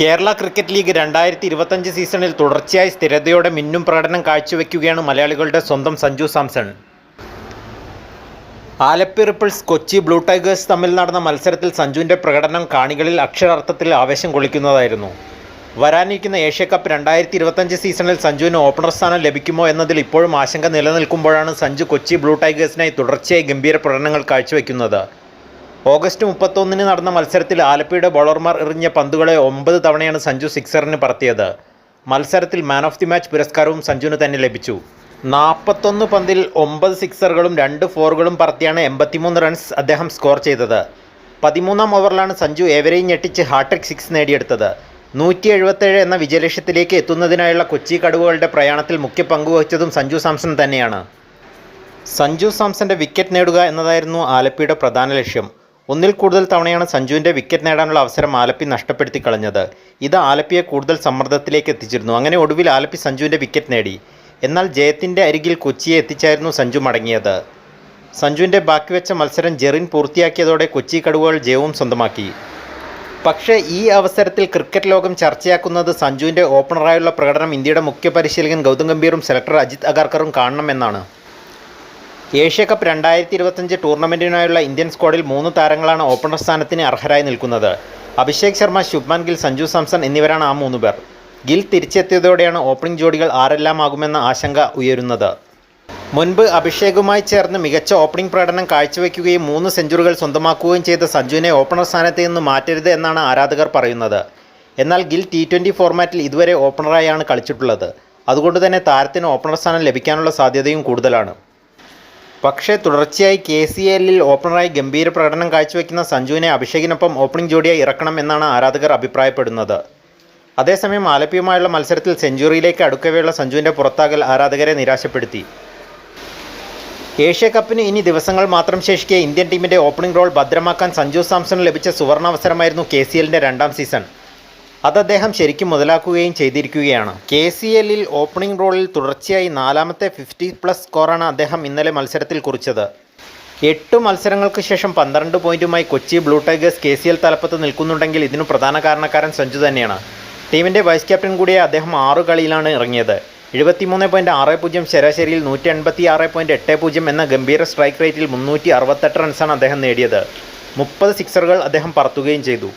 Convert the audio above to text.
Kerala cricket league രണ്ടായിരത്തി ഇരുപത്തഞ്ച് സീസണിൽ തുടർച്ചയായി സ്ഥിരതയോടെ മിന്നും പ്രകടനം കാഴ്ചവെക്കുകയാണ് മലയാളികളുടെ സ്വന്തം Sanju Samson. Alleppey Ripples Kochi Blue Tigers തമ്മിൽ നടന്ന മത്സരത്തിൽ സഞ്ജുവിന്റെ പ്രകടനം കാണികളിൽ അക്ഷരാർത്ഥത്തിൽ ആവേശം കൊള്ളിക്കുന്നതായിരുന്നു. വരാനിരിക്കുന്ന ഏഷ്യ കപ്പ് രണ്ടായിരത്തി ഇരുപത്തഞ്ച് സീസണിൽ സഞ്ജുവിന് ഓപ്പണർ സ്ഥാനം ലഭിക്കുമോ എന്നതിൽ ഇപ്പോഴും ആശങ്ക നിലനിൽക്കുമ്പോഴാണ് സഞ്ജു കൊച്ചി ബ്ലൂ ടൈഗേഴ്സിനായി തുടർച്ചയായി ഗംഭീര പ്രകടനങ്ങൾ കാഴ്ചവെക്കുന്നത്. ഓഗസ്റ്റ് മുപ്പത്തൊന്നിന് നടന്ന മത്സരത്തിൽ ആലപ്പിയുടെ ബോളർമാർ എറിഞ്ഞ പന്തുകളെ ഒമ്പത് തവണയാണ് സഞ്ജു സിക്സറിന് പറത്തിയത്. മത്സരത്തിൽ മാൻ ഓഫ് ദി മാച്ച് പുരസ്കാരവും സഞ്ജുവിന് തന്നെ ലഭിച്ചു. നാൽപ്പത്തൊന്ന് പന്തിൽ ഒമ്പത് സിക്സറുകളും രണ്ട് ഫോറുകളും പറത്തിയാണ് എൺപത്തിമൂന്ന് റൺസ് അദ്ദേഹം സ്കോർ ചെയ്തത്. പതിമൂന്നാം ഓവറിലാണ് സഞ്ജു ഏവരെയും ഞെട്ടിച്ച് ഹാട്രിക് സിക്സ് നേടിയെടുത്തത്. നൂറ്റി എഴുപത്തേഴ് എന്ന വിജയലക്ഷ്യത്തിലേക്ക് എത്തുന്നതിനായുള്ള കൊച്ചി കടുവകളുടെ പ്രയാണത്തിൽ മുഖ്യ പങ്കുവഹിച്ചതും സഞ്ജു സാംസൺ തന്നെയാണ്. സഞ്ജു സാംസന്റെ വിക്കറ്റ് നേടുക എന്നതായിരുന്നു ആലപ്പിയുടെ പ്രധാന ലക്ഷ്യം. ഒന്നിൽ കൂടുതൽ തവണയാണ് സഞ്ജുവിന്റെ വിക്കറ്റ് നേടാനുള്ള അവസരം ആലപ്പി നഷ്ടപ്പെടുത്തി കളഞ്ഞത്. ഇത് ആലപ്പിയെ കൂടുതൽ സമ്മർദ്ദത്തിലേക്ക് എത്തിച്ചിരുന്നു. അങ്ങനെ ഒടുവിൽ ആലപ്പി സഞ്ജുവിന്റെ വിക്കറ്റ് നേടി. എന്നാൽ ജയത്തിന്റെ അരികിൽ കൊച്ചിയെ എത്തിച്ചായിരുന്നു സഞ്ജു മടങ്ങിയത്. സഞ്ജുവിന്റെ ബാക്കി വെച്ച മത്സരം ജെറിൻ പൂർത്തിയാക്കിയതോടെ കൊച്ചി കടുവകൾ ജയവും സ്വന്തമാക്കി. പക്ഷേ ഈ അവസരത്തിൽ ക്രിക്കറ്റ് ലോകം ചർച്ചയാക്കുന്നത് സഞ്ജുവിന്റെ ഓപ്പണറായുള്ള പ്രകടനം ഇന്ത്യയുടെ മുഖ്യ പരിശീലകൻ ഗൗതം ഗംഭീറും സെലക്ടർ അജിത് അഗാർക്കറും കാണണമെന്നാണ്. ഏഷ്യ കപ്പ് രണ്ടായിരത്തി ഇരുപത്തഞ്ച് ടൂർണമെന്റിനായുള്ള ഇന്ത്യൻ സ്ക്വാഡിൽ മൂന്ന് താരങ്ങളാണ് ഓപ്പണർ സ്ഥാനത്തിന് അർഹരായി നിൽക്കുന്നത്. അഭിഷേക് ശർമ്മ ശുഭ്മാൻ ഗിൽ സഞ്ജു സാംസൺ എന്നിവരാണ് ആ മൂന്ന് പേർ. ഗിൽ തിരിച്ചെത്തിയതോടെയാണ് ഓപ്പണിംഗ് ജോഡികൾ ആരെല്ലാമാകുമെന്ന ആശങ്ക ഉയരുന്നത്. മുൻപ് അഭിഷേകുമായി ചേർന്ന് മികച്ച ഓപ്പണിംഗ് പ്രകടനം കാഴ്ചവെക്കുകയും മൂന്ന് സെഞ്ചുറികൾ സ്വന്തമാക്കുകയും ചെയ്ത സഞ്ജുവിനെ ഓപ്പണർ സ്ഥാനത്ത് നിന്ന് മാറ്റരുത് എന്നാണ് ആരാധകർ പറയുന്നത്. എന്നാൽ ഗിൽ ടി ട്വന്റി ഫോർമാറ്റിൽ ഇതുവരെ ഓപ്പണറായാണ് കളിച്ചിട്ടുള്ളത്. അതുകൊണ്ട് തന്നെ താരത്തിന് ഓപ്പണർ സ്ഥാനം ലഭിക്കാനുള്ള സാധ്യതയും കൂടുതലാണ്. പക്ഷേ തുടർച്ചയായി കെ സി എല്ലിൽ ഓപ്പണറായി ഗംഭീര പ്രകടനം കാഴ്ചവെക്കുന്ന സഞ്ജുവിനെ അഭിഷേകിനൊപ്പം ഓപ്പണിംഗ് ജോഡിയായി ഇറക്കണം എന്നാണ് ആരാധകർ അഭിപ്രായപ്പെടുന്നത്. അതേസമയം ആലപ്പിയുമായുള്ള മത്സരത്തിൽ സെഞ്ചുറിയിലേക്ക് അടുക്കവെയുള്ള സഞ്ജുവിന്റെ പുറത്താകൽ ആരാധകരെ നിരാശപ്പെടുത്തി. ഏഷ്യ കപ്പിന് ഇനി ദിവസങ്ങൾ മാത്രം ശേഷിക്കെ ഇന്ത്യൻ ടീമിന്റെ ഓപ്പണിംഗ് റോൾ ഭദ്രമാക്കാൻ സഞ്ജു സാംസണ് ലഭിച്ച സുവർണാവസരമായിരുന്നു കെ സി എല്ലിന്റെ രണ്ടാം സീസൺ. അത് അദ്ദേഹം ശരിക്കും മുതലാക്കുകയും ചെയ്തിരിക്കുകയാണ്. കെ സി എല്ലിൽ ഓപ്പണിംഗ് റോളിൽ തുടർച്ചയായി നാലാമത്തെ ഫിഫ്റ്റി പ്ലസ് സ്കോറാണ് അദ്ദേഹം ഇന്നലെ മത്സരത്തിൽ കുറിച്ചത്. എട്ട് മത്സരങ്ങൾക്ക് ശേഷം പന്ത്രണ്ട് പോയിന്റുമായി Kochi Blue Tigers K C L തലപ്പത്ത് നിൽക്കുന്നുണ്ടെങ്കിൽ ഇതിനു പ്രധാന കാരണക്കാരൻ സഞ്ജു തന്നെയാണ്. ടീമിന്റെ വൈസ് ക്യാപ്റ്റൻ കൂടിയായ അദ്ദേഹം ആറ് കളിയിലാണ് ഇറങ്ങിയത്. എഴുപത്തിമൂന്ന് പോയിന്റ് ആറ് പൂജ്യം ശരാശരിയിൽ നൂറ്റി എൺപത്തി ആറ് പോയിന്റ് എട്ട് പൂജ്യം എന്ന ഗംഭീര സ്ട്രൈക്ക് റേറ്റിൽ മുന്നൂറ്റി അറുപത്തെട്ട് റൺസാണ് അദ്ദേഹം നേടിയത്. മുപ്പത് സിക്സറുകൾ അദ്ദേഹം പറത്തുകയും ചെയ്തു.